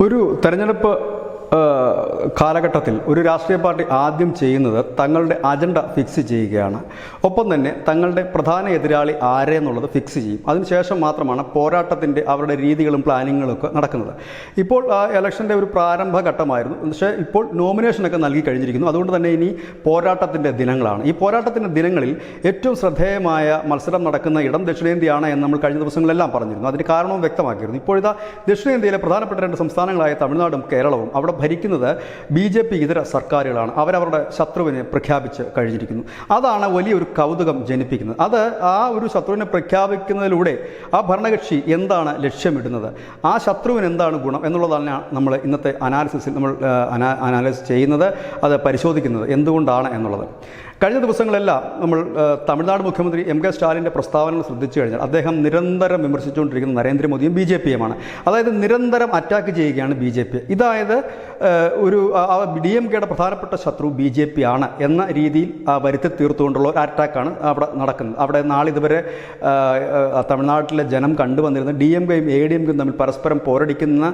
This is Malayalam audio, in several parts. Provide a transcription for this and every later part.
ഒരു തെരഞ്ഞെടുപ്പ് കാലഘട്ടത്തിൽ ഒരു രാഷ്ട്രീയ പാർട്ടി ആദ്യം ചെയ്യുന്നത് തങ്ങളുടെ അജണ്ട ഫിക്സ് ചെയ്യുകയാണ്. ഒപ്പം തന്നെ തങ്ങളുടെ പ്രധാന എതിരാളി ആരെന്നുള്ളത് ഫിക്സ് ചെയ്യും. അതിനുശേഷം മാത്രമാണ് പോരാട്ടത്തിന്റെ അവരുടെ രീതികളും പ്ലാനിങ്ങുകളും ഒക്കെ നടക്കുന്നത്. ഇപ്പോൾ ആ ഇലക്ഷന്റെ ഒരു പ്രാരംഭ ഘട്ടമായിരുന്നു. പക്ഷേ ഇപ്പോൾ നോമിനേഷനൊക്കെ നൽകി കഴിഞ്ഞിരിക്കുന്നു. അതുകൊണ്ട് തന്നെ ഇനി പോരാട്ടത്തിന്റെ ദിനങ്ങളാണ്. ഈ പോരാട്ടത്തിന്റെ ദിനങ്ങളിൽ ഏറ്റവും ശ്രദ്ധേയമായ മത്സരം നടക്കുന്ന ഇടം ദക്ഷിണേന്ത്യയാണ് എന്ന് നമ്മൾ കഴിഞ്ഞ ദിവസങ്ങളെല്ലാം പറഞ്ഞിരുന്നു. അതിന് കാരണവും വ്യക്തമാക്കിയിരുന്നു. ഇപ്പോഴിതാ ദക്ഷിണേന്ത്യയിലെ പ്രധാനപ്പെട്ട രണ്ട് സംസ്ഥാനങ്ങളായ തമിഴ്നാടും കേരളവും. അവിടെ ഭരിക്കുന്നത് ബി ജെ പി ഇതര സർക്കാരുകളാണ്. അവരവരുടെ ശത്രുവിനെ പ്രഖ്യാപിച്ച് കഴിഞ്ഞിരിക്കുന്നു. അതാണ് വലിയൊരു കൗതുകം ജനിപ്പിക്കുന്നത്. അത് ആ ഒരു ശത്രുവിനെ പ്രഖ്യാപിക്കുന്നതിലൂടെ ആ ഭരണകക്ഷി എന്താണ് ലക്ഷ്യമിടുന്നത്? ആ ശത്രുവിന് എന്താണ് ഗുണം എന്നുള്ളതാണ് നമ്മൾ ഇന്നത്തെ അനാലിസിസിൽ നമ്മൾ അനാലിസിസ് ചെയ്യുന്നത് അത് പരിശോധിക്കുന്നത്. എന്തുകൊണ്ടാണ് എന്നുള്ളത്? കഴിഞ്ഞ ദിവസങ്ങളെല്ലാം നമ്മൾ തമിഴ്നാട് മുഖ്യമന്ത്രി എം കെ സ്റ്റാലിന്റെ പ്രസ്താവനകൾ ശ്രദ്ധിച്ചു കഴിഞ്ഞാൽ അദ്ദേഹം നിരന്തരം വിമർശിച്ചുകൊണ്ടിരിക്കുന്ന നരേന്ദ്രമോദിയും ബി ജെ പിയുമാണ്. അതായത് നിരന്തരം അറ്റാക്ക് ചെയ്യുകയാണ് ബി ജെ പി. ഇതായത് ഒരു ഡി എം കെയുടെ പ്രധാനപ്പെട്ട ശത്രു ബി ജെ പി ആണ് എന്ന രീതിയിൽ വരുത്തി തീർത്തുകൊണ്ടുള്ള ഒരു അറ്റാക്കാണ് അവിടെ നടക്കുന്നത്. അവിടെ നാളിതുവരെ തമിഴ്നാട്ടിലെ ജനം കണ്ടുവന്നിരുന്നത് ഡി എം കെയും എ ഡി എം കെയും തമ്മിൽ പരസ്പരം പോരടിക്കുന്ന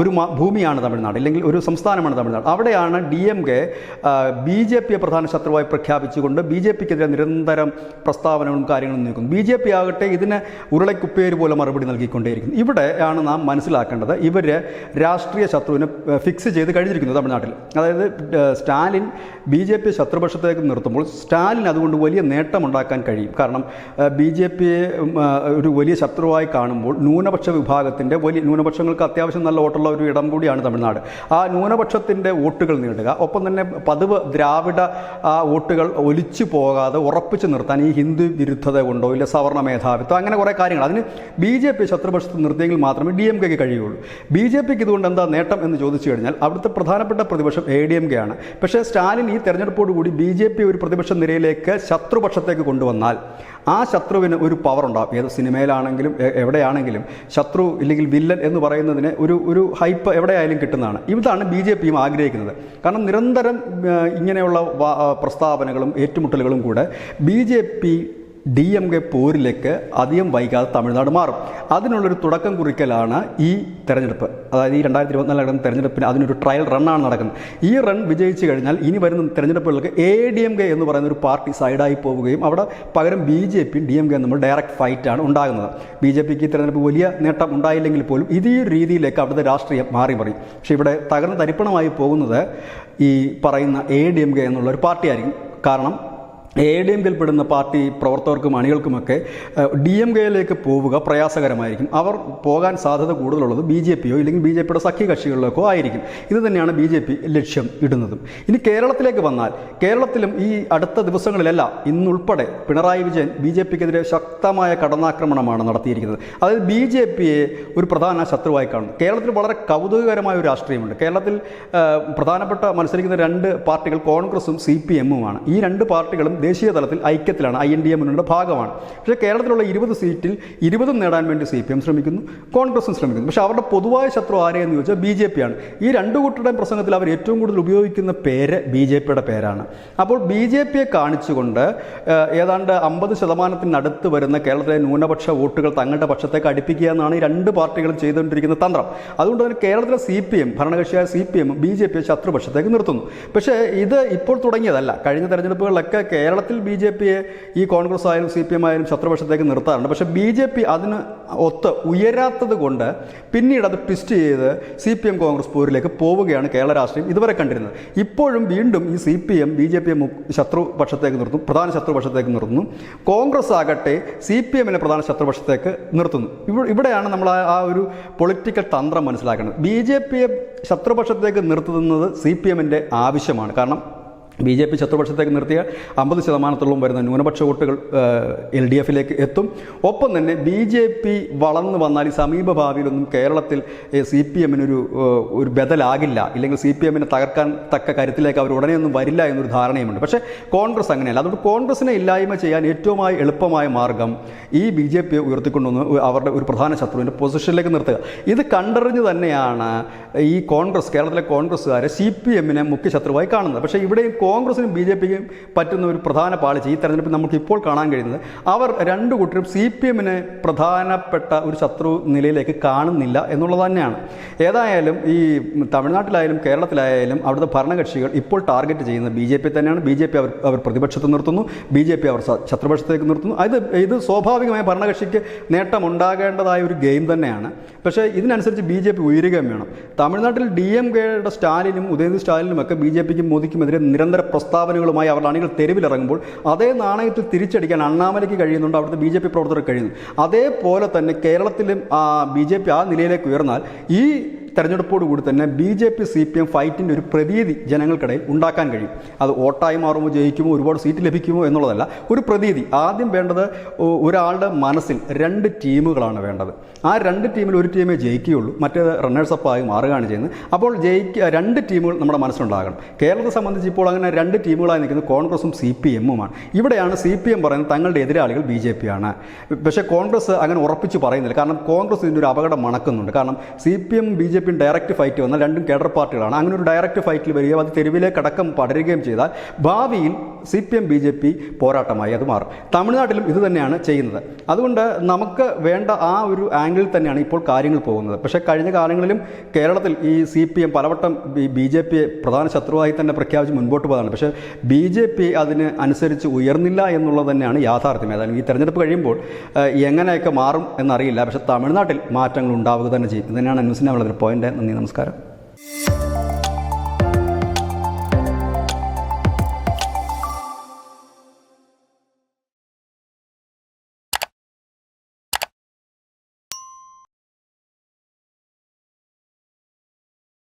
ഒരു ഭൂമിയാണ് തമിഴ്നാട് അല്ലെങ്കിൽ ഒരു സംസ്ഥാനമാണ് തമിഴ്നാട്. അവിടെയാണ് D M K B J പിയെ പ്രധാന ശത്രുവായി പ്രഖ്യാപിച്ചുകൊണ്ട് ബി ജെ പിക്കെതിരെ നിരന്തരം പ്രസ്താവനകളും കാര്യങ്ങളും നീക്കുന്നു. ബി ജെ പി ആകട്ടെ ഇതിന് ഉരുളക്കുപ്പേര് പോലെ മറുപടി നൽകിക്കൊണ്ടേയിരിക്കുന്നു. ഇവിടെയാണ് നാം മനസ്സിലാക്കേണ്ടത് ഇവർ രാഷ്ട്രീയ ശത്രുവിനെ ഫിക്സ് ചെയ്ത് കഴിഞ്ഞിരിക്കുന്നു തമിഴ്നാട്ടിൽ. അതായത് സ്റ്റാലിൻ ബി ജെ പി ശത്രുപക്ഷത്തേക്ക് നിർത്തുമ്പോൾ സ്റ്റാലിൻ അതുകൊണ്ട് വലിയ നേട്ടമുണ്ടാക്കാൻ കഴിയും. കാരണം ബി ജെ പിയെ ഒരു വലിയ ശത്രുവായി കാണുമ്പോൾ ന്യൂനപക്ഷ വിഭാഗത്തിന്റെ വലിയ ന്യൂനപക്ഷങ്ങൾക്ക് അത്യാവശ്യം നല്ല വോട്ടുള്ള ഒരു ഇടം കൂടിയാണ് തമിഴ്നാട്. ആ ന്യൂനപക്ഷത്തിന്റെ വോട്ടുകൾ നേടുക ഒപ്പം തന്നെ പതിവ് ദ്രാവിഡ വോട്ടുകൾ ഒലിച്ചു പോകാതെ ഉറപ്പിച്ചു നിർത്താൻ ഈ ഹിന്ദു വിരുദ്ധത കൊണ്ടോ ഇല്ല സവർണ മേധാവിത്വം അങ്ങനെ കുറേ കാര്യങ്ങൾ. അതിന് ബി ജെ പി ശത്രുപക്ഷത്ത് നിർത്തിയെങ്കിൽ മാത്രമേ ഡി എം കെക്ക് കഴിയുള്ളൂ. ബി ജെ പിക്ക് ഇതുകൊണ്ട് എന്താ നേട്ടം എന്ന് ചോദിച്ചു കഴിഞ്ഞാൽ അവിടുത്തെ പ്രധാനപ്പെട്ട പ്രതിപക്ഷം എ ഡി എം കെ ആണ്. പക്ഷേ സ്റ്റാലിൻ ഈ തെരഞ്ഞെടുപ്പോടുകൂടി ബി ജെ പി ഒരു പ്രതിപക്ഷ നിരയിലേക്ക് ശത്രുപക്ഷത്തേക്ക് കൊണ്ടുവന്നാൽ ആ ശത്രുവിന് ഒരു പവർ ഉണ്ടാകും ഏത് സിനിമയിലാണെങ്കിലും എവിടെയാണെങ്കിലും ശത്രു ഇല്ലെങ്കിൽ വില്ലൻ എന്ന് പറയുന്നതിന് ഒരു ഒരു ഹൈപ്പ് എവിടെയായാലും കിട്ടുന്നതാണ്. ഇതാണ് ബി ജെ പിയും ആഗ്രഹിക്കുന്നത്. കാരണം നിരന്തരം ഇങ്ങനെയുള്ള പ്രസ്താവനകളും ഏറ്റുമുട്ടലുകളും കൂടെ B J P D M K പോരിലേക്ക് അധികം വൈകാതെ തമിഴ്നാട് മാറും. അതിനുള്ളൊരു തുടക്കം കുറിക്കലാണ് ഈ തെരഞ്ഞെടുപ്പ്. അതായത് ഈ രണ്ടായിരത്തി ഇരുപത്തിനാല് നടക്കുന്ന തെരഞ്ഞെടുപ്പിന് അതിനൊരു ട്രയൽ റണ്ണാണ് നടക്കുന്നത്. ഈ റൺ വിജയിച്ചു കഴിഞ്ഞാൽ ഇനി വരുന്ന തെരഞ്ഞെടുപ്പുകൾക്ക് എ ഡി എം കെ എന്ന് പറയുന്ന ഒരു പാർട്ടി സൈഡായി പോവുകയും അവിടെ പകരം ബി ജെ പിയും ഡി എം കെ നമ്മൾ ഡയറക്റ്റ് ഫൈറ്റാണ് ഉണ്ടാകുന്നത്. ബി ജെ പിക്ക് ഈ തെരഞ്ഞെടുപ്പ് വലിയ നേട്ടം ഉണ്ടായില്ലെങ്കിൽ പോലും ഇതേ രീതിയിലേക്ക് അവിടുത്തെ രാഷ്ട്രീയം മാറി മറിയും. പക്ഷേ ഇവിടെ തകർന്ന് തരിപ്പണമായി പോകുന്നത് ഈ പറയുന്ന എ ഡി എം കെ എന്നുള്ള ഒരു പാർട്ടിയായിരിക്കും. കാരണം എ ഡി എം കെയിൽപ്പെടുന്ന പാർട്ടി പ്രവർത്തകർക്കും അണികൾക്കുമൊക്കെ ഡി എം കെയിലേക്ക് പോവുക പ്രയാസകരമായിരിക്കും. അവർ പോകാൻ സാധ്യത കൂടുതലുള്ളത് ബി ജെ പിയോ ഇല്ലെങ്കിൽ ബി ജെ പിയുടെ സഖ്യകക്ഷികളിലേക്കോ ആയിരിക്കും. ഇത് തന്നെയാണ് ബി ജെ പി ലക്ഷ്യം ഇടുന്നതും. ഇനി കേരളത്തിലേക്ക് വന്നാൽ കേരളത്തിലും ഈ അടുത്ത ദിവസങ്ങളിലല്ല ഇന്നുൾപ്പെടെ പിണറായി വിജയൻ ബി ജെ പിക്കെതിരെ ശക്തമായ കടന്നാക്രമണമാണ് നടത്തിയിരിക്കുന്നത്. അതായത് ബി ജെ പിയെ ഒരു പ്രധാന ശത്രുവായി കാണുന്നു. കേരളത്തിൽ വളരെ കൗതുകകരമായ ഒരു രാഷ്ട്രീയമുണ്ട്. കേരളത്തിൽ പ്രധാനപ്പെട്ട മത്സരിക്കുന്ന രണ്ട് പാർട്ടികൾ കോൺഗ്രസും സി പി എമ്മുമാണ് ഈ രണ്ട് പാർട്ടികളും ദേശീയ തലത്തിൽ ഐക്യത്തിലാണ് ഐ എൻ ഡി എ മുന്നണിയുടെ ഭാഗമാണ്. പക്ഷേ കേരളത്തിലുള്ള ഇരുപത് സീറ്റിൽ ഇരുപതും നേടാൻ വേണ്ടി സി പി എം ശ്രമിക്കുന്നു കോൺഗ്രസും ശ്രമിക്കുന്നു. പക്ഷേ അവരുടെ പൊതുവായ ശത്രു ആരെയെന്ന് ചോദിച്ചാൽ ബി ജെ പിയാണ് ഈ രണ്ട് കൂട്ടരുടെയും പ്രസംഗത്തിൽ അവർ ഏറ്റവും കൂടുതൽ ഉപയോഗിക്കുന്ന പേര് ബി ജെ പിയുടെ പേരാണ്. അപ്പോൾ ബി ജെ പിയെ കാണിച്ചുകൊണ്ട് ഏതാണ്ട് അമ്പത് ശതമാനത്തിനടുത്ത് വരുന്ന കേരളത്തിലെ ന്യൂനപക്ഷ വോട്ടുകൾ തങ്ങളുടെ പക്ഷത്തേക്ക് അടുപ്പിക്കുക എന്നാണ് ഈ രണ്ട് പാർട്ടികളും ചെയ്തുകൊണ്ടിരിക്കുന്ന തന്ത്രം. അതുകൊണ്ട് തന്നെ കേരളത്തിലെ സി പി എം ഭരണകക്ഷിയായ C P M B J പിയെ ശത്രുപക്ഷത്തേക്ക് നിർത്തുന്നു. പക്ഷേ ഇത് ഇപ്പോൾ തുടങ്ങിയതല്ല. കഴിഞ്ഞ തെരഞ്ഞെടുപ്പുകളിലൊക്കെ കേരളത്തിൽ ബി ജെ പിയെ ഈ കോൺഗ്രസ് ആയാലും സി പി എം ആയാലും ശത്രുപക്ഷത്തേക്ക് നിർത്താറുണ്ട്. പക്ഷേ ബി ജെ പി അതിന് ഒത്ത് ഉയരാത്തത് കൊണ്ട് പിന്നീട് അത് ട്വിസ്റ്റ് ചെയ്ത് സി പി എം കോൺഗ്രസ് പോരിലേക്ക് പോവുകയാണ് കേരള രാഷ്ട്രീയം ഇതുവരെ കണ്ടിരുന്നത്. ഇപ്പോഴും വീണ്ടും ഈ C P M B J പിയെ ശത്രുപക്ഷത്തേക്ക് നിർത്തും പ്രധാന ശത്രുപക്ഷത്തേക്ക് നിർത്തുന്നു. കോൺഗ്രസ് ആകട്ടെ സി പി എമ്മിനെ പ്രധാന ശത്രുപക്ഷത്തേക്ക് നിർത്തുന്നു. ഇവ ഇവിടെയാണ് നമ്മൾ ആ- ഒരു പൊളിറ്റിക്കൽ തന്ത്രം മനസ്സിലാക്കേണ്ടത്. ബി ജെ പിയെ ശത്രുപക്ഷത്തേക്ക് നിർത്തുന്നത് സി പി എമ്മിന്റെ ആവശ്യമാണ്. കാരണം ബി ജെ പി ശത്രുപക്ഷത്തേക്ക് നിർത്തിയാൽ അമ്പത് ശതമാനത്തോളം വരുന്ന ന്യൂനപക്ഷ വോട്ടുകൾ എൽ ഡി എഫിലേക്ക് എത്തും. ഒപ്പം തന്നെ ബി ജെ പി വളർന്നു വന്നാൽ ഈ സമീപ ഭാവിയിലൊന്നും കേരളത്തിൽ സി പി എമ്മിനൊരു ഒരു ബദലാകില്ല. ഇല്ലെങ്കിൽ സി പി എമ്മിനെ തകർക്കാൻ തക്ക കരുത്തിലേക്ക് അവർ ഉടനെയൊന്നും വരില്ല എന്നൊരു ധാരണയുമുണ്ട്. പക്ഷേ കോൺഗ്രസ് അങ്ങനെയല്ല. അതുകൊണ്ട് കോൺഗ്രസിനെ ഇല്ലായ്മ ചെയ്യാൻ ഏറ്റവുമായി എളുപ്പമായ മാർഗം ഈ ബി ജെ പിയെ ഉയർത്തിക്കൊണ്ടുവന്ന് അവരുടെ ഒരു പ്രധാന ശത്രുവിന്റെ പൊസിഷനിലേക്ക് നിർത്തുക. ഇത് കണ്ടറിഞ്ഞ് തന്നെയാണ് ഈ കോൺഗ്രസ് കേരളത്തിലെ കോൺഗ്രസ്സുകാരെ സി പി എമ്മിനെ മുഖ്യ ശത്രുവായി കാണുന്നത്. പക്ഷേ ഇവിടെയും കോൺഗ്രസിനും ബി ജെ പിക്കും പറ്റുന്ന ഒരു പ്രധാന പാളിച്ച ഈ തെരഞ്ഞെടുപ്പിൽ നമുക്ക് ഇപ്പോൾ കാണാൻ കഴിയുന്നത്. അവർ രണ്ടു കൂട്ടരും സി പി എമ്മിനെ പ്രധാനപ്പെട്ട ഒരു ശത്രു നിലയിലേക്ക് കാണുന്നില്ല എന്നുള്ളത് തന്നെയാണ്. ഏതായാലും ഈ തമിഴ്നാട്ടിലായാലും കേരളത്തിലായാലും അവിടുത്തെ ഭരണകക്ഷികൾ ഇപ്പോൾ ടാർഗറ്റ് ചെയ്യുന്നത് ബി ജെ പി തന്നെയാണ്. ബി ജെ പി അവർ അവർ പ്രതിപക്ഷത്ത് നിർത്തുന്നു. ബി ജെ പി അവർ ശത്രുപക്ഷത്തേക്ക് നിർത്തുന്നു. അത് ഇത് സ്വാഭാവികമായ ഭരണകക്ഷിക്ക് നേട്ടമുണ്ടാകേണ്ടതായ ഒരു ഗെയിം തന്നെയാണ്. പക്ഷേ ഇതിനനുസരിച്ച് ബി ജെ പി ഉയരുകയും വേണം. തമിഴ്നാട്ടിൽ ഡി എം കെയുടെ സ്റ്റാലിനും ഉദയനിധി സ്റ്റാലിനും ഒക്കെ ബി ജെ പിക്കും മോദിക്കുമെതിരെ നിരന്തര പ്രസ്താവനകളുമായി അവരുടെ അണികൾ തെരുവിലിറങ്ങുമ്പോൾ അതേ നാണയത്തിൽ തിരിച്ചടിക്കാൻ അണ്ണാമലയ്ക്ക് കഴിയുന്നുണ്ട് അവിടുത്തെ ബി ജെ പി പ്രവർത്തകർക്ക് കഴിയുന്നു അതേപോലെ തന്നെ കേരളത്തിലും ബി ജെ പി ആ നിലയിലേക്ക് ഉയർന്നാൽ ഈ തെരഞ്ഞെടുപ്പോട് കൂടി തന്നെ B J P C P M ഫൈറ്റിന്റെ ഒരു പ്രതീതി ജനങ്ങൾക്കിടയിൽ ഉണ്ടാക്കാൻ കഴിയും. അത് വോട്ടായി മാറുമോ ജയിക്കുമോ ഒരുപാട് സീറ്റ് ലഭിക്കുമോ എന്നുള്ളതല്ല ഒരു പ്രതീതി. ആദ്യം വേണ്ടത് ഒരാളുടെ മനസ്സിൽ രണ്ട് ടീമുകളാണ് വേണ്ടത്. ആ രണ്ട് ടീമിൽ ഒരു ടീമേ ജയിക്കുകയുള്ളൂ മറ്റേത് റണ്ണേഴ്സ് അപ്പ് ആയി മാറുകയാണ് ചെയ്യുന്നത്. അപ്പോൾ ജയിക്കുക രണ്ട് ടീമുകൾ നമ്മുടെ മനസ്സിലുണ്ടാകണം. കേരളത്തെ സംബന്ധിച്ച് ഇപ്പോൾ അങ്ങനെ രണ്ട് ടീമുകളായി നിൽക്കുന്നത് കോൺഗ്രസും സി പി എമ്മുമാണ്. ഇവിടെയാണ് സി പി എം പറയുന്നത് തങ്ങളുടെ എതിരാളികൾ ബി ജെ പി ആണ്. പക്ഷേ കോൺഗ്രസ് അങ്ങനെ ഉറപ്പിച്ച് പറയുന്നില്ല. കാരണം കോൺഗ്രസ് ഇതിന്റെ ഒരു അപകടം മണക്കുന്നുണ്ട്. കാരണം C P M B J പിയും ഡയറക്റ്റ് ഫൈറ്റ് വന്നാൽ രണ്ടും കേഡർ പാർട്ടികളാണ്. അങ്ങനെ ഒരു ഡയറക്റ്റ് ഫൈറ്റിൽ വരികയും അത് തെരുവിലേക്ക് അടക്കം പടരുകയും ചെയ്താൽ ഭാവിയിൽ C P M B J P പോരാട്ടമായി അത് മാറും. തമിഴ്നാട്ടിലും ഇത് തന്നെയാണ് ചെയ്യുന്നത്. അതുകൊണ്ട് നമുക്ക് വേണ്ട ആ ഒരു ആംഗിളിൽ തന്നെയാണ് ഇപ്പോൾ കാര്യങ്ങൾ പോകുന്നത്. പക്ഷേ കഴിഞ്ഞ കാലങ്ങളിലും കേരളത്തിൽ ഈ സി പി എം പലവട്ടം ബി ജെ പിയെ പ്രധാന ശത്രുവായി തന്നെ പ്രഖ്യാപിച്ച് മുൻപോട്ട് പോകാനാണ് പക്ഷേ ബി ജെ പി അതിന് അനുസരിച്ച് ഉയർന്നില്ല എന്നുള്ളത് തന്നെയാണ് യാഥാർത്ഥ്യം. ഏതായാലും ഈ തെരഞ്ഞെടുപ്പ് കഴിയുമ്പോൾ എങ്ങനെയൊക്കെ മാറും എന്നറിയില്ല. പക്ഷേ തമിഴ്നാട്ടിൽ മാറ്റങ്ങൾ ഉണ്ടാവുക തന്നെ ചെയ്യും. തന്നെയാണ് ന്യൂസിനെ വളരെ പോയിന്റ്. നന്ദി നമസ്കാരം.